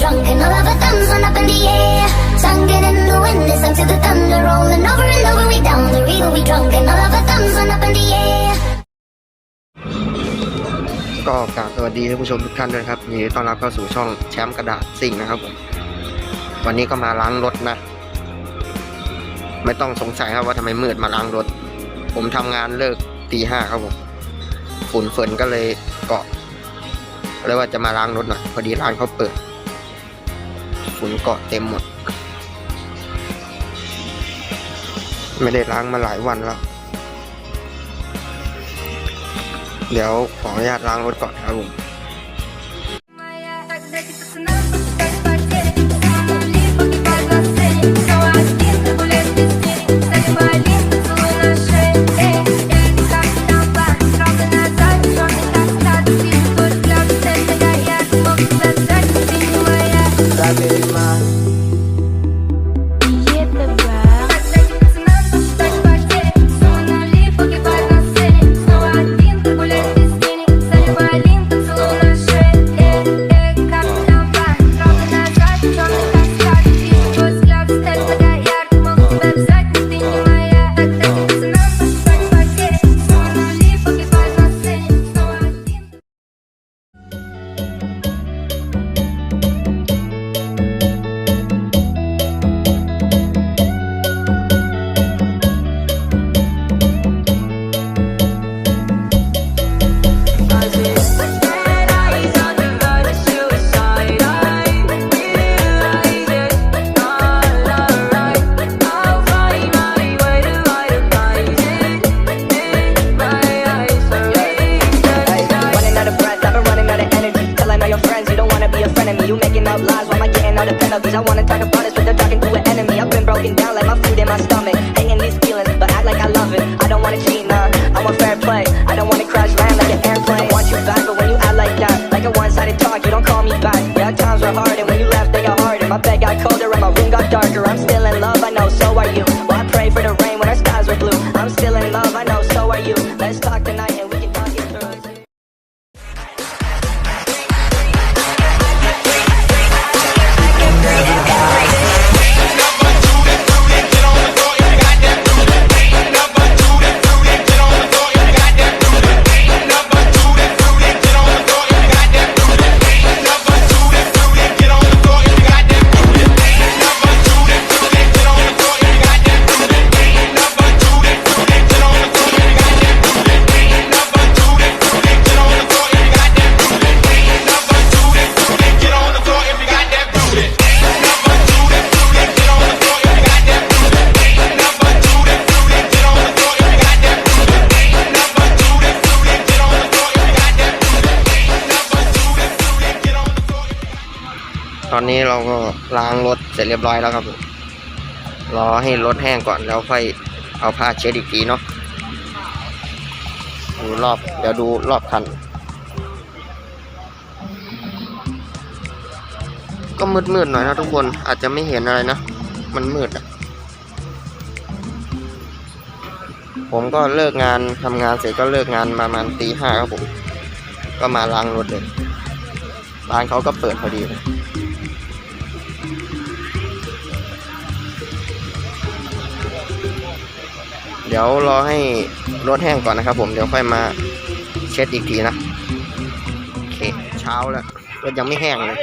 drunk and all of our thumbs went up in the air. Singing in the wind, listen to the thunder rolling over and over. We down the river, we drunk and all of our thumbs went up in the air. ก็กราบสวัสดีท่านผู้ชมทุกท่านด้วยนะครับยินดีต้อนรับเข้าสู่ช่องแชมป์กระดาษสิ่งนะครับผมวันนี้ก็มาล้างรถนะ ไม่ต้องสงสัยครับว่าทำไมมืดมาล้างรถ ผมทำงานเลิกตีห้าครับผมฝุ่นฝนก็เลยเกาะเลยว่าจะมาล้างรถหน่อยพอดีร้านเขาเปิด ฝุ่นเกาะเต็มหมด ไม่ได้ล้างมาหลายวันแล้ว เดี๋ยวขออนุญาตล้างรถก่อนครับผม all? I wanna talk about this, but they're talking to an enemy. I've been broken down like my food in my stomach. Hating these feelings, but act like I love it. I don't wanna cheat, nah. I want fair play. I don't wanna crash land like an airplane. I want you back, but when you act like that, like a one-sided talk, you don't call me back. Yeah, times were hard, and when you left, they got harder. My bed got colder, and my room got darker. I'm still in love, I know, อนนี้เราก็ล้างรถเสร็จเรียบร้อยแล้วครับรอให้รถแห้งก่อนแล้วค่อยเอาผ้าเช็ดอีกทีเนาะดูรอบเดี๋ยวดูรอบคัน ก็มืดๆหน่อยนะทุกคนอาจจะไม่เห็นอะไรนะ มันมืดอะผมก็เลิกงานทำงานเสร็จก็เลิกงานประมาณตีห้าครับผม ก็มาล้างรถเลยร้านเขาก็เปิดพอดีเลย เดี๋ยวรอให้รถแห้งก่อนนะครับ ผมเดี๋ยวค่อยมาเช็ดอีกทีนะโอเคเช้าแล้วรถยังไม่แห้งเลย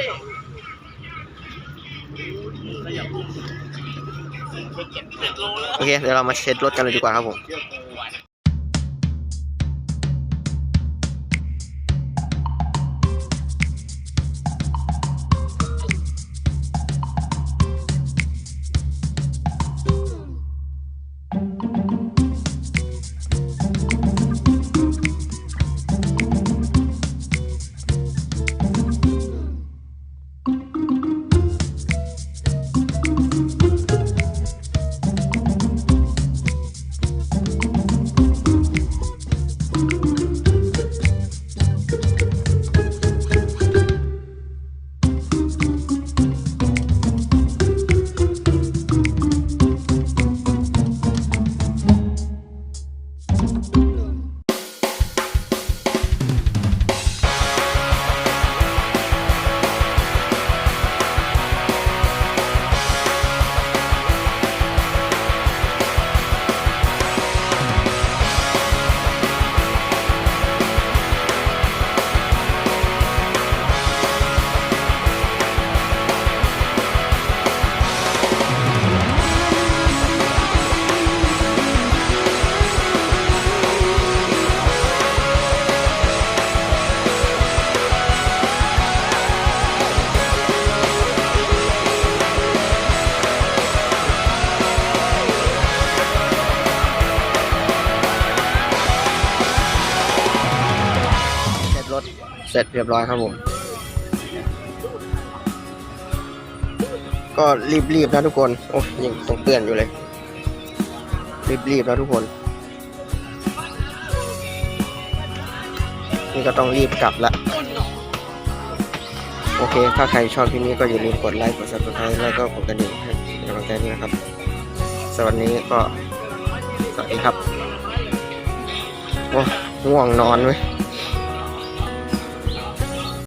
โอเคเดี๋ยวเรามาเช็ดรถกันเลยดีกว่าครับผม เสร็จเรียบร้อยครับผม ก็รีบๆนะทุกคน โอ้ยยังต้องเตือนอยู่เลย รีบๆนะทุกคน นี่ก็ต้องรีบกลับละโอเค ถ้าใครชอบคลิปนี้ก็อย่าลืมกดไลค์ กด subscribe แล้วก็กดกระดิ่งให้เป็นกำลังใจด้วยนะครับ สวัสดีก็ สวัสดีครับ โอ้ง่วงนอนเว้ย